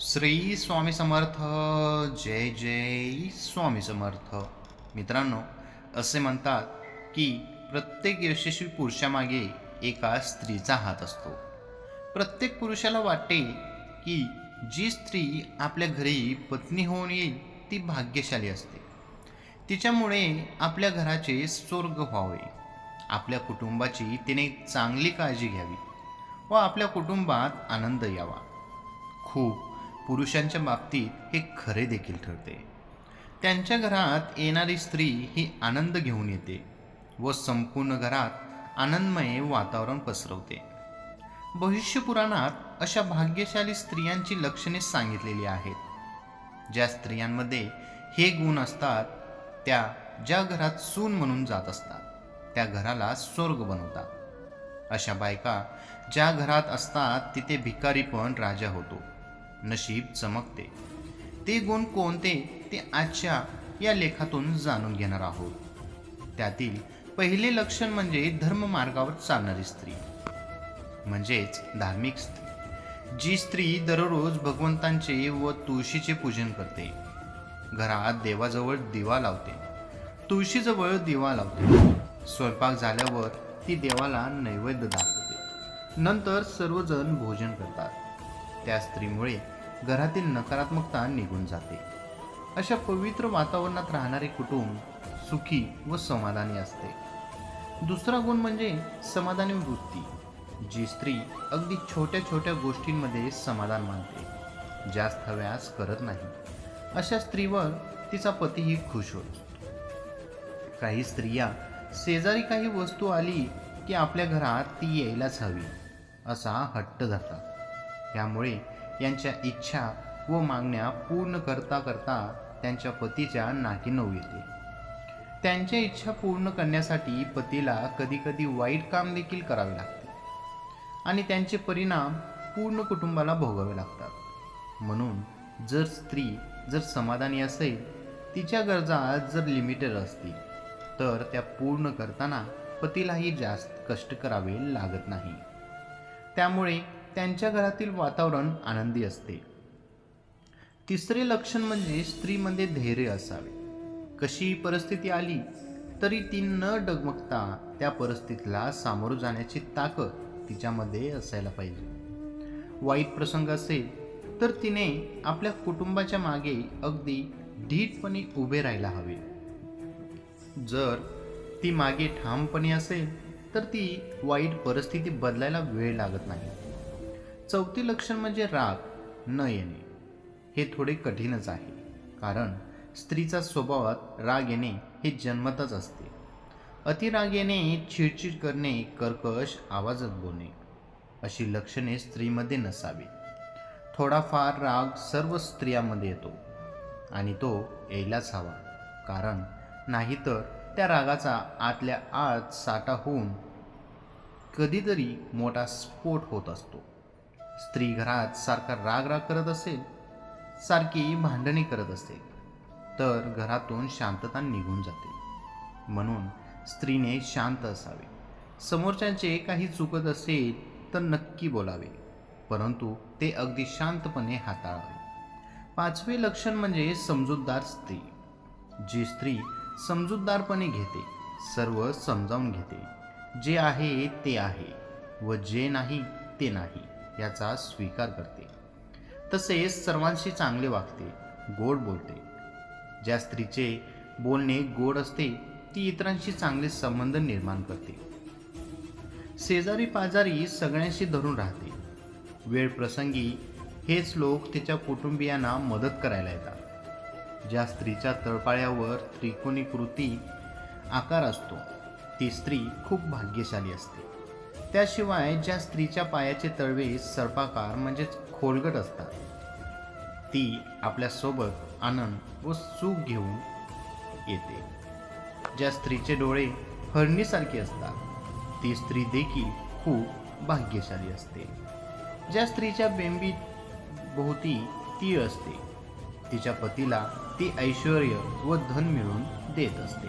श्री स्वामी समर्थ जय जय स्वामी समर्थ. मित्रांनो असे म्हणतात की प्रत्येक यशस्वी पुरुषामागे एका स्त्रीचा हात असतो. प्रत्येक पुरुषाला वाटते की जी स्त्री आपल्या घरी पत्नी होऊन येईल ती भाग्यशाली असते. तिच्यामुळे आपल्या घराचे स्वर्ग व्हावे. आपल्या कुटुंबाची तिने चांगली काळजी घ्यावी व आपल्या कुटुंबात आनंद यावा. खूप पुरुषांच्या बाबतीत हे खरे देखील ठरते. त्यांच्या घरात येणारी स्त्री ही आनंद घेऊन येते व संपूर्ण घरात आनंदमय वातावरण पसरवते. भविष्यपुराणात अशा भाग्यशाली स्त्रियांची लक्षणे सांगितलेली आहेत. ज्या स्त्रियांमध्ये हे गुण असतात त्या ज्या घरात सून म्हणून जात असतात त्या घराला स्वर्ग बनवतात. अशा बायका ज्या घरात असतात तिथे भिकारी पण राजा होतो. नशीब चमकते. ते गुण कोणते ते आजच्या या लेखातून जाणून घेणार आहोत. त्यातील पहिले लक्षण म्हणजे धर्म मार्गावर चालणारी स्त्री. म्हणजेच धार्मिक स्त्री. जी स्त्री दररोज भगवंतांचे व तुळशीचे पूजन करते. घरात देवाजवळ दिवा लावते. तुळशीजवळ दिवा लावते. स्वयंपाक झाल्यावर ती देवाला नैवेद्य दाखवते. नंतर सर्वजण भोजन करतात. त्या स्त्रीमुळे घरातील नकारात्मकता निघून जाते. अशा पवित्र वातावरणात राहणारे कुटुंब सुखी व समाधानी असते. दुसरा गुण म्हणजे समाधानी वृत्ती जी स्त्री अगदी छोट्या छोट्या गोष्टींमध्ये समाधान मानते जास्त हव्यास करत नाही. अशा स्त्रीवर तिचा पतीही खुश होतो. काही स्त्रिया शेजारी काही वस्तू आली की आपल्या घरात ती यायलाच हवी असा हट्ट धरतात. त्यामुळे यांच्या इच्छा व मागण्या पूर्ण करता करता त्यांच्या पतीच्या नाकी नऊ येते. त्यांच्या इच्छा पूर्ण करण्यासाठी पतीला कधीकधी वाईट काम देखील करावे लागते. आणि त्यांचे परिणाम पूर्ण कुटुंबाला भोगावे लागतात. म्हणून जर स्त्री जर समाधानी असेल तिच्या गरजा जर लिमिटेड असतील तर त्या पूर्ण करताना पतीलाही जास्त कष्ट करावे लागत नाही. त्यामुळे त्यांच्या घरातील वातावरण आनंदी असते. तिसरे लक्षण म्हणजे स्त्रीमध्ये धैर्य असावे. कशी परिस्थिती आली तरी ती न डगमगता त्या परिस्थितीला सामोरं जाण्याची ताकद तिच्यामध्ये असायला पाहिजे. वाईट प्रसंग असेल तर तिने आपल्या कुटुंबाच्या मागे अगदी धीटपणे उभे राहायला हवे. जर ती मागे ठामपणे असेल तर ती वाईट परिस्थिती बदलायला वेळ लागत नाही. चौथी लक्षण म्हणजे राग न येणे. हे थोडे कठीणच आहे कारण स्त्रीचा स्वभावात राग येणे हे जन्मतच असते. अतिराग येणे चिडचिड करणे कर्कश आवाजात बोलणे अशी लक्षणे स्त्रीमध्ये नसावी. थोडाफार राग सर्व स्त्रियांमध्ये येतो आणि तो यायलाच हवा कारण नाहीतर त्या रागाचा आतल्या आत साठा होऊन कधीतरी मोठा स्फोट होत असतो. स्त्री घरात सारखा राग राग करत असेल सारखी भांडणी करत असेल तर घरातून शांतता निघून जाते. म्हणून स्त्रीने शांत असावे. समोरच्यांचे काही चुकत असेल तर नक्की बोलावे. परंतु ते अगदी शांतपणे हाताळावे. पाचवे लक्षण म्हणजे समजूतदार स्त्री. जी स्त्री समजूतदारपणे घेते सर्व समजावून घेते. जे आहे ते आहे व जे नाही ते नाही. याचा स्वीकार करते. तसेच सर्वांशी चांगले वागते गोड बोलते. ज्या स्त्रीचे बोलणे गोड असते ती इतरांशी चांगले संबंध निर्माण करते. शेजारी पाजारी सगळ्यांशी धरून राहते. वेळ प्रसंगी हेच लोक तिच्या कुटुंबियांना मदत करायला येतात. ज्या स्त्रीच्या तळपाळ्यावर त्रिकोणी कृती आकार असतो ती स्त्री खूप भाग्यशाली असते. त्याशिवाय ज्या स्त्रीच्या पायाचे तळवे सर्पाकार म्हणजेच खोलगट असतात ती आपल्यासोबत आनंद व सुख घेऊन येते. ज्या स्त्रीचे डोळे हरणीसारखे असतात ती स्त्री देखील खूप भाग्यशाली असते. ज्या स्त्रीच्या बेंबीत भोवती तीळ असते तिच्या पतीला ती ऐश्वर व धन मिळवून देत असते.